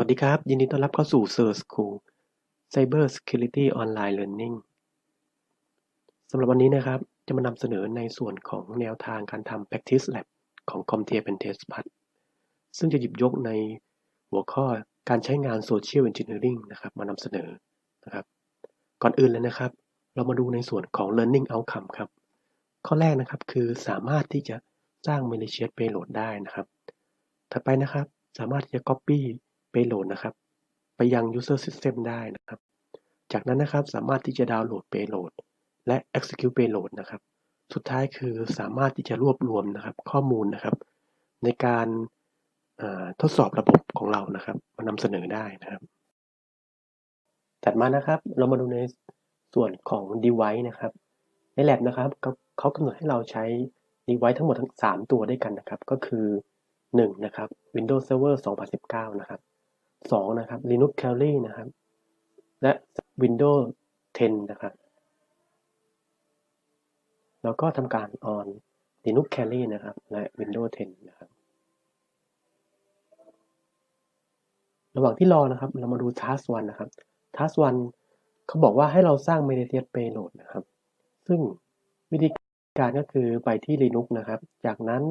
วัสดีครับ ยินดีต้อนรับเข้าสู่ Search School Cyber Security Online Learning สำหรับวันนี้นะครับ จะมานำเสนอในส่วนของแนวทางการทำ Practice Lab ของ CompTIA Pentest Plus ซึ่งจะหยิบยกในหัวข้อการใช้งาน Social Engineering นะครับ มานำเสนอนะครับ ก่อนอื่นเลยนะครับ เรามาดูในส่วนของ Learning Outcome ครับ ข้อแรกนะครับคือสามารถที่จะสร้าง malicious payload ได้นะครับ ถัดไปนะครับ สามารถที่จะ copy payload นะครับ ไปยัง user system ได้นะครับ จากนั้นนะครับสามารถที่จะดาวน์โหลด payload และ execute payload นะครับ สุดท้ายคือสามารถที่จะรวบรวมนะครับ ข้อมูลนะครับ ในการทดสอบระบบของเรานะครับมานำเสนอได้นะครับ ถัดมานะครับ เรามาดูในส่วนของ device นะครับ ใน lab นะครับเขากำหนดให้เราใช้ device ทั้งหมดทั้ง 3 ตัวด้วยกันนะครับ ก็คือ 1 นะครับ Windows Server 2019 นะครับ 2 นะครับ Linux Carry นะครับ และ Windows 10 นะครับ แล้วก็ทำการ on Linux Carry นะครับ และ Windows 10 นะครับ ระหว่างที่รอนะครับ เรามาดู Task 1 นะครับ Task 1 เขาบอกว่าให้เราสร้าง malicious payload นะครับ ซึ่งวิธีการก็คือไปที่ Linux นะครับ จากนั้น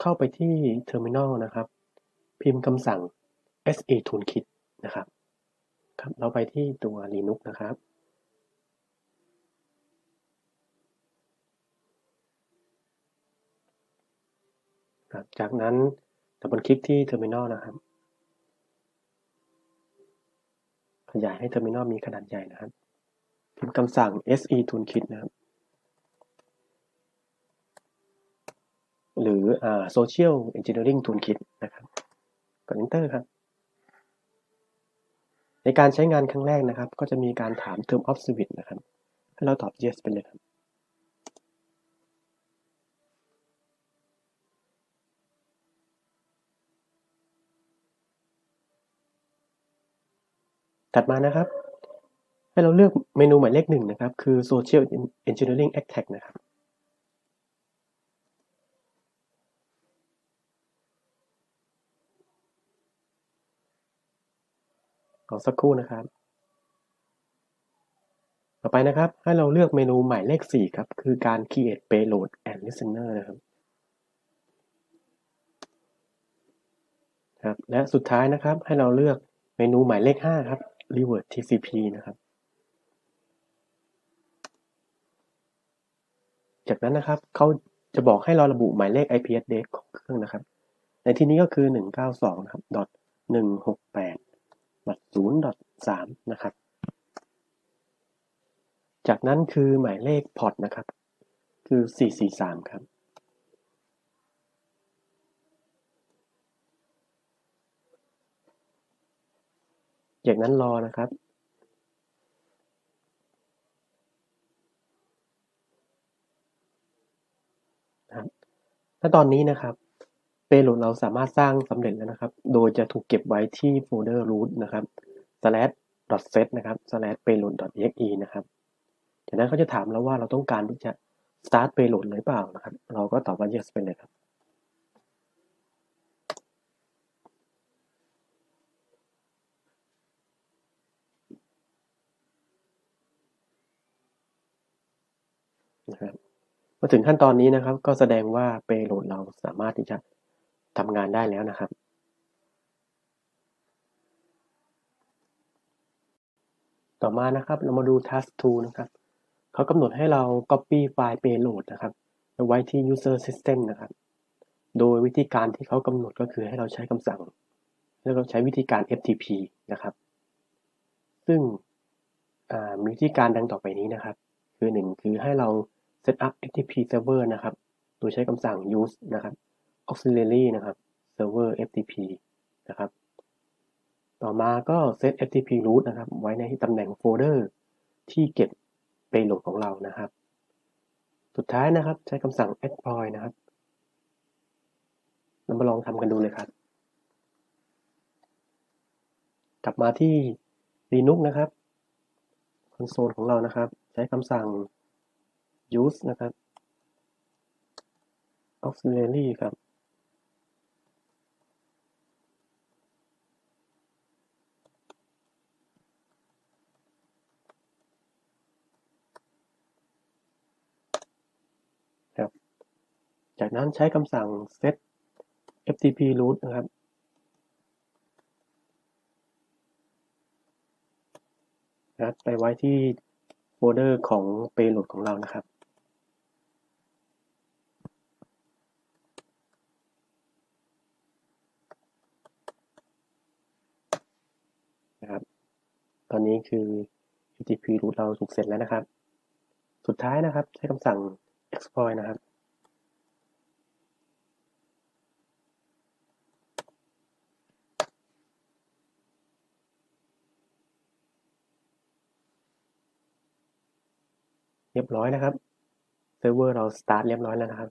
เข้าไปที่ Terminal นะครับ พิมพ์คำสั่ง se toolkit นะครับครับ เราไปที่ตัว Linux นะครับ จากนั้นดับเบิลคลิกที่ Terminal นะครับ ขยายให้ Terminal มีขนาดใหญ่นะครับ พิมพ์คำสั่ง se toolkit นะครับ หรืออ Social Engineering Toolkit นะครับกด Enter ครับ ในการใช้งานครั้งแรกนะครับ ก็จะมีการถาม Term of Service นะครับ ให้เราตอบ Yes ไปเลยครับ ถัดมานะครับ ให้เราเลือกเมนูหมายเลขหนึ่งนะครับ คือ Social Engineering Attack นะครับ ขอสักครู่นะครับ ต่อไปนะครับ ให้เราเลือกเมนูหมายเลข 4 ครับ คือการ create payload and listener นะครับครับ และสุดท้ายนะครับ ให้เราเลือกเมนูหมายเลข 5 ครับ revert TCP นะครับจากนั้นนะครับเขาจะบอกให้เราระบุหมายเลข IP address ของเครื่องนะครับ ในที่นี้ก็คือ 192นะครับ 168 ด0.3 นะครับ จากนั้นคือหมายเลขพอร์ตนะครับ คือ 443 ครับ จากนั้นรอนะครับถ้าตอนนี้นะครับ เปโลดเราสามารถสร้างสำเร็จแล้วนะครับ โดยจะถูกเก็บไว้ที่โฟลเดอร์ root นะครับ slash set นะครับ slash payload exe นะครับ จากนั้นเขาจะถามเราว่าเราต้องการที่จะ start payload หรือเปล่านะครับ เราก็ตอบว่า yes ไปเลยครับนะครับมาถึงขั้นตอนนี้นะครับ ก็แสดงว่า payload เราสามารถที่จะ ทำงานได้แล้วนะครับต่อมานะครับเรามาดู task 2นะครับเขากำหนดให้เรา copy ไฟล์ payload นะครับไปไว้ที่ user system นะครับ โดยวิธีการที่เขากำหนดก็คือให้เราใช้คำสั่ง แล้วเราใช้วิธีการ FTP นะครับ ซึ่งมีวิธีการดังต่อไปนี้นะครับ คือ 1 คือให้เรา set up FTP server นะครับ โดยใช้คำสั่ง use นะครับ auxiliary นะครับ server FTP นะครับ ต่อมาก็ set FTP root นะครับ ไว้ในตำแหน่งโฟลเดอร์ที่เก็บ payload ของเรานะครับ สุดท้ายนะครับใช้คำสั่ง deploy นะครับเรามาลองทำกันดูเลยครับ กลับมาที่ Linux นะครับคอนโซลของเรานะครับ ใช้คำสั่ง use นะครับ auxiliary ครับ จากนั้นใช้คำสั่ง set ftp root นะครับนะไปไว้ที่โฟลเดอร์ของ payload ของเรานะครับนะครับ ตอนนี้คือ ftp root เราถูกเสร็จแล้วนะครับ สุดท้ายนะครับใช้คำสั่ง exploit นะครับ เรียบร้อยนะครับเซิร์ฟเวอร์เราสตาร์ทเรียบร้อยแล้วนะครับ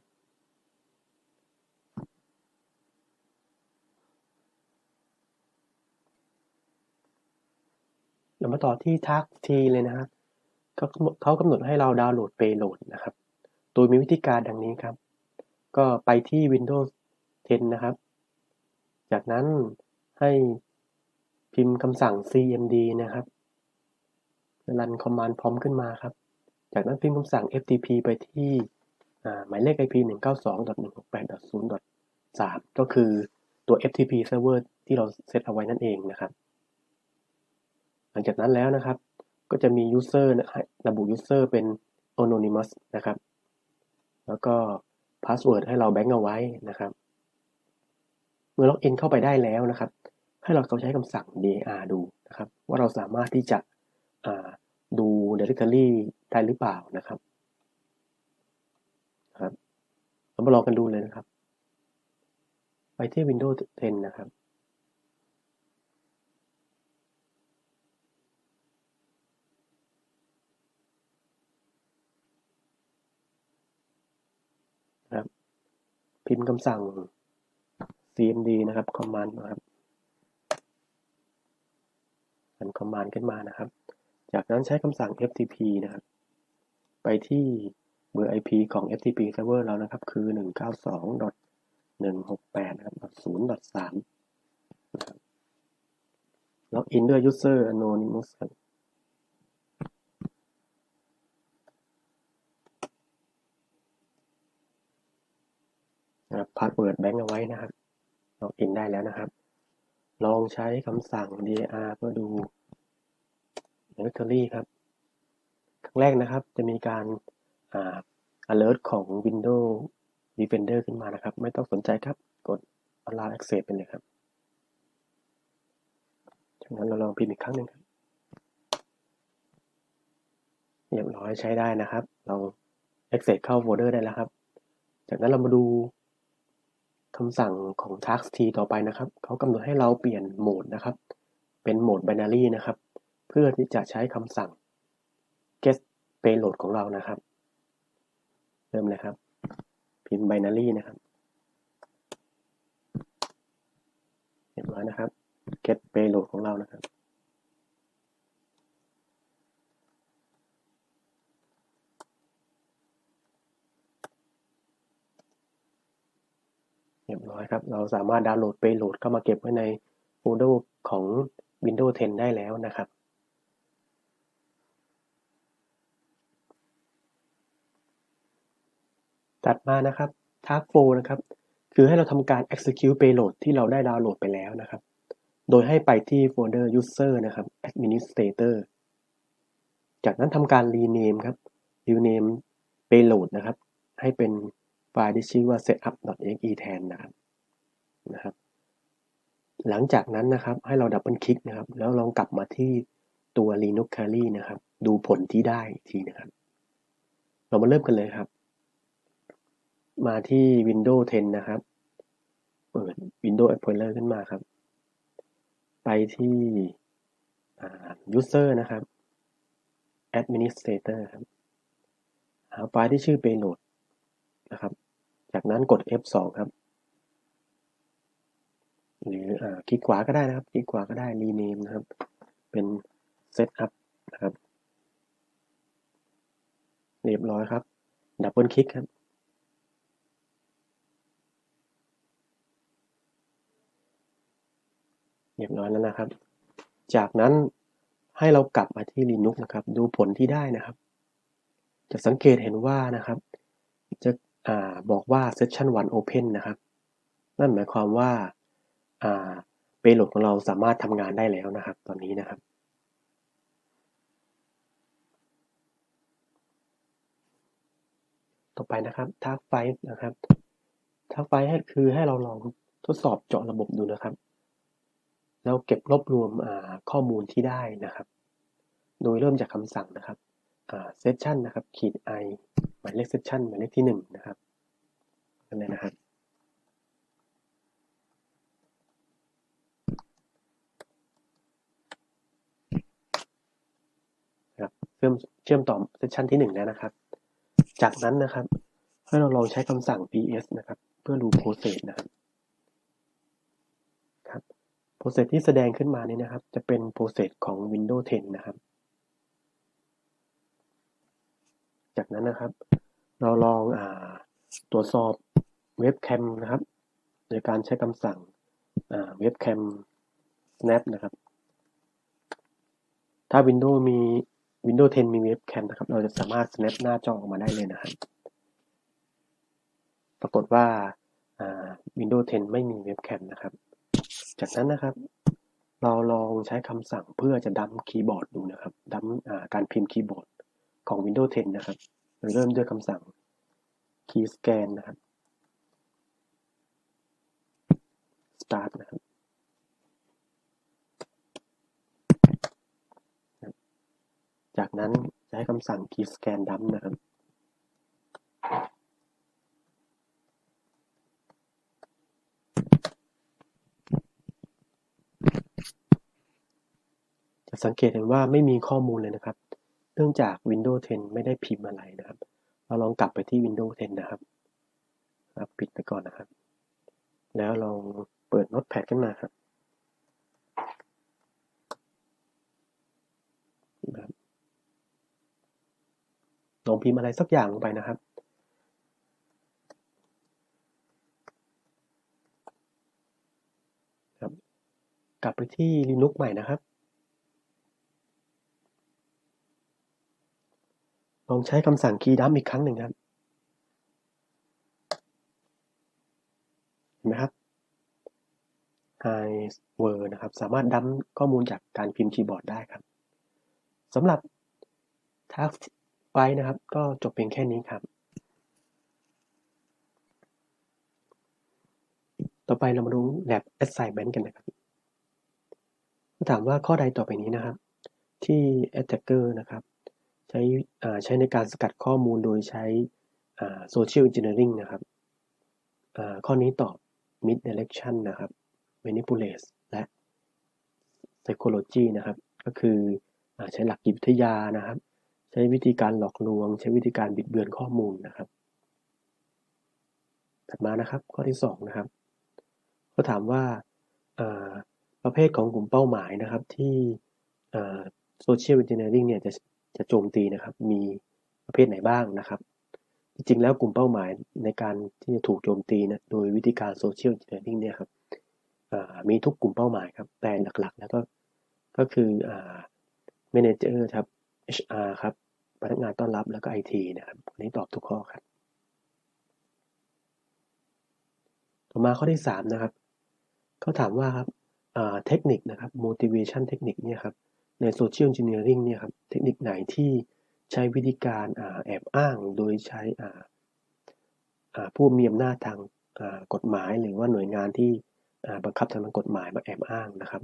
เรามาต่อที่ task T เลยนะครับเขากำหนดเขากำหนดให้เราดาวน์โหลด payload นะครับ โดยมีวิธีการดังนี้ครับ ก็ไปที่ Windows 10 นะครับ จากนั้นให้พิมพ์คำสั่ง cmd นะครับรันคอมมานด์พร้อมขึ้นมาครับ จากนั้นพิมพ์คำสั่ง ftp ไปที่หมายเลข ip 192.168.0.3 ก็คือตัว ftp server ที่เราเซตเอาไว้นั่นเองนะครับ หลังจากนั้นแล้วนะครับ ก็จะมี user ระบุ user เป็น anonymous นะครับ แล้วก็ password ให้เราแบงก์เอาไว้นะครับ เมื่อล็อกอินเข้าไปได้แล้วนะครับ ให้เราใช้คำสั่ง dir ดูนะครับ ว่าเราสามารถที่จะดู directory ได้หรือเปล่านะครับครับเรามาลองกันดูเลยนะครับ ไปที่ Windows 10 นะครับครับพิมพ์คำสั่ง cmd นะครับ command นะครับอัน command ขึ้นมานะครับ จากนั้นใช้คำสั่ง ftp นะครับ ไปที่เบอร์ IP ของ FTP server เรานะครับ คือ 192.168นะครับ0.3นะครับล็อกอินด้วย user anonymous ครับนะครับพาสเวิร์ดแบงก์เอาไว้นะครับล็อกอินได้แล้วนะครับ ลองใช้คำสั่ง dir เพื่อดู directory ครับ แรกนะครับ จะมีการอ่า alert ของ Windows Defender ขึ้นมานะครับ ไม่ต้องสนใจครับ กด allow access ไปเลยครับ จากนั้นเราลองพิมพ์อีกครั้งหนึ่งครับเรียบร้อยใช้ได้นะครับ เรา access เข้าโฟลเดอร์ได้แล้วครับ จากนั้นเรามาดูคำสั่งของ task t ต่อไปนะครับ เขากำหนดให้เราเปลี่ยนโหมดนะครับ เป็นโหมด binary นะครับ เพื่อที่จะใช้คำสั่ง get payload ของเรานะครับ เริ่มเลยครับ พิมพ์ binary นะครับเรียบร้อยนะครับ get payload ของเรานะครับ เรียบร้อยครับ เราสามารถดาวน์โหลด payload เข้ามาเก็บไว้ในโฟลเดอร์ของ Windows 10 ได้แล้วนะครับ ถัดมานะครับ task 4นะครับ คือให้เราทำการ execute payload ที่เราได้ดาวน์โหลดไปแล้วนะครับ โดยให้ไปที่โฟลเดอร์ user นะครับ administrator จากนั้นทำการ rename ครับ rename payload นะครับ ให้เป็นไฟล์ที่ชื่อว่า setup.exe แทนนะครับนะครับ หลังจากนั้นนะครับให้เราดับเบิลคลิกนะครับ แล้วลองกลับมาที่ตัว Linux Carry นะครับ ดูผลที่ได้ทีนะครับ เรามาเริ่มกันเลยครับ มาที่ Windows 10 นะครับ เปิด Windows Explorer ขึ้นมาครับ ไปที่ User นะครับ Administrator ครับ หาไฟล์ที่ชื่อ payload นะครับ จากนั้นกด F2 ครับ หรืออคลิกขวาก็ได้นะครับ คลิกขวาก็ได้ rename นะครับ เป็น setup นะครับ เรียบร้อยครับ ดับเบิลคลิกครับ เรียบร้อยแล้วนะครับ จากนั้นให้เรากลับมาที่ Linux นะครับ ดูผลที่ได้นะครับ จะสังเกตเห็นว่านะครับ จะบอกว่า session 1 open นะครับ นั่นหมายความว่า payload ของเราสามารถทำงานได้แล้วนะครับ ตอนนี้นะครับต่อไปนะครับ task five นะครับ task five คือให้เราลองทดสอบเจาะระบบดูนะครับ แล้วเก็บรวบรวมข้อมูลที่ได้นะครับ โดยเริ่มจากคำสั่งนะครับ session นะครับขีด i หมายเลข session หมายเลขที่หนึ่งนะครับนั่นเลยนะครับ ครับเชื่อมเชื่อมต่อเซสชันที่ 1 แล้วนะครับ จากนั้นนะครับให้เราลองใช้คำสั่ง ps นะครับ เพื่อดู process นะครับ process ที่แสดงขึ้นมานี้นะครับ จะเป็น process ของ Windows 10 นะครับ จากนั้นนะครับ เราลองอตรวจสอบเว็บแคมนะครับ โดยการใช้คำสั่งเว็บแคม snap นะครับ ถ้า Windows มี Windows 10 มีเว็บแคมนะครับ เราจะสามารถ snap หน้าจอออกมาได้เลยนะครับ ปรากฏว่า Windows 10 ไม่มีเว็บแคมนะครับ จากนั้นนะครับ เราลองใช้คำสั่งเพื่อจะดัมคีย์บอร์ดดูนะครับดัมการพิมพ์คีย์บอร์ดของ Windows 10 นะครับเริ่มด้วยคำสั่ง key scan นะครับ start นะครับจากนั้นใช้คำสั่ง key scan dump นะครับ จะสังเกตเห็นว่าไม่มีข้อมูลเลยนะครับ เนื่องจาก Windows 10 ไม่ได้พิมพ์อะไรนะครับ เราลองกลับไปที่ Windows 10 นะครับครับปิดไปก่อนนะครับ แล้วลองเปิด Notepad ขึ้นมาครับลองพิมพ์อะไรสักอย่างลงไปนะครับครับกลับไปที่ Linux ใหม่นะครับ ลอง ใช้คำสั่ง key dump อีกครั้งหนึ่งครับ เห็นไหมครับ high word นะครับ สามารถดัมข้อมูลจากการพิมพ์คีย์บอร์ดได้ครับสำหรับ task ไปนะครับ ก็จบเพียงแค่นี้ครับ ต่อไปเรามาดู lab assignment กันนะครับถามว่าข้อใดต่อไปนี้นะครับ ที่ attacker นะครับ ใช้ใช้ในการสกัดข้อมูลโดยใช้ social engineering นะครับ ข้อนี้ตอบ mid direction นะครับ manipulate และ psychology นะครับ ก็คือใช้หลักจิตวิทยานะครับ ใช้วิธีการหลอกลวง ใช้วิธีการบิดเบือนข้อมูลนะครับ ถัดมานะครับ ข้อที่2นะครับก็ถามว่าประเภทของกลุ่มเป้าหมายนะครับที่โซเชียล e อนจิเนียริงเนี่ยจะ จะโจมตีนะครับ มีประเภทไหนบ้างนะครับ จริงๆแล้วกลุ่มเป้าหมายในการที่จะถูกโจมตีนะโดยวิธีการโซเชียล e อนจิเนียริงเนี่ยครับมีทุกกลุ่มเป้าหมายครับ แต่หลักๆ แล้วก็ก็คือ manager ครับ HR ครับพนักงานต้อนรับแล้วก็ IT นะครับอันนี้ตอบทุกข้อครับ ต่อมาข้อที่3นะครับเขาถามว่าครับเทคนิคนะครับ motivation เทคนิคเนี่ยครับ ใน social engineering เนี่ยครับเทคนิคไหนที่ใช้วิธีการแอบอ้างโดยใช้ผู้มีอำนาจทางกฎหมาย หรือว่าหน่วยงานที่บังคับทางกฎหมายมาแอบอ้างนะครับ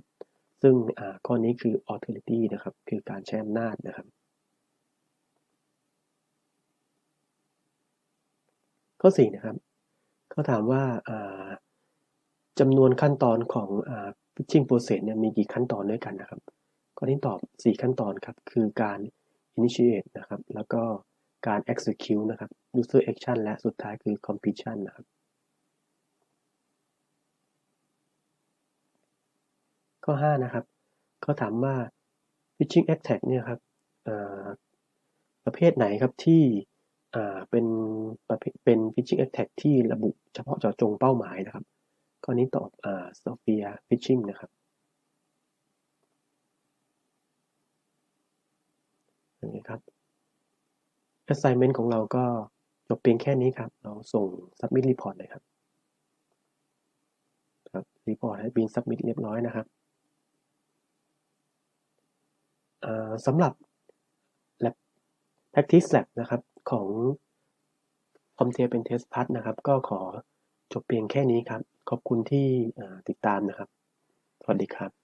ซึ่งข้อนี้คือ authority นะครับ คือการใช้อำนาจนะครับ ข้อ4นะครับเขาถามว่าจำนวนขั้นตอนของ pitching process เนี่ยมีกี่ขั้นตอนด้วยกันนะครับ ข้อนี้ตอบ 4 ขั้นตอนครับ คือการ initiate นะครับ แล้วก็การ execute นะครับ user action และสุดท้ายคือ completion นะครับ ข้อ 5 นะครับ เขาถามว่า phishing attack เนี่ยครับประเภทไหนครับที่เป็นประเภทเป็น phishing attack ที่ระบุเฉพาะเจาะจงเป้าหมายนะครับ ข้อนี้ตอบอ่า Sophia Phishing นะครับอย่างนี้ ครับ assignment ของเราก็จบเพียงแค่นี้ครับ เราส่ง submit report เลยครับครับ report has been submit เรียบร้อยนะครับสำหรับ lab practice lab นะครับของ Comtail Pen Test Plus นะครับ ก็ขอจบเพียงแค่นี้ครับ ขอบคุณที่ติดตามนะครับ สวัสดีครับ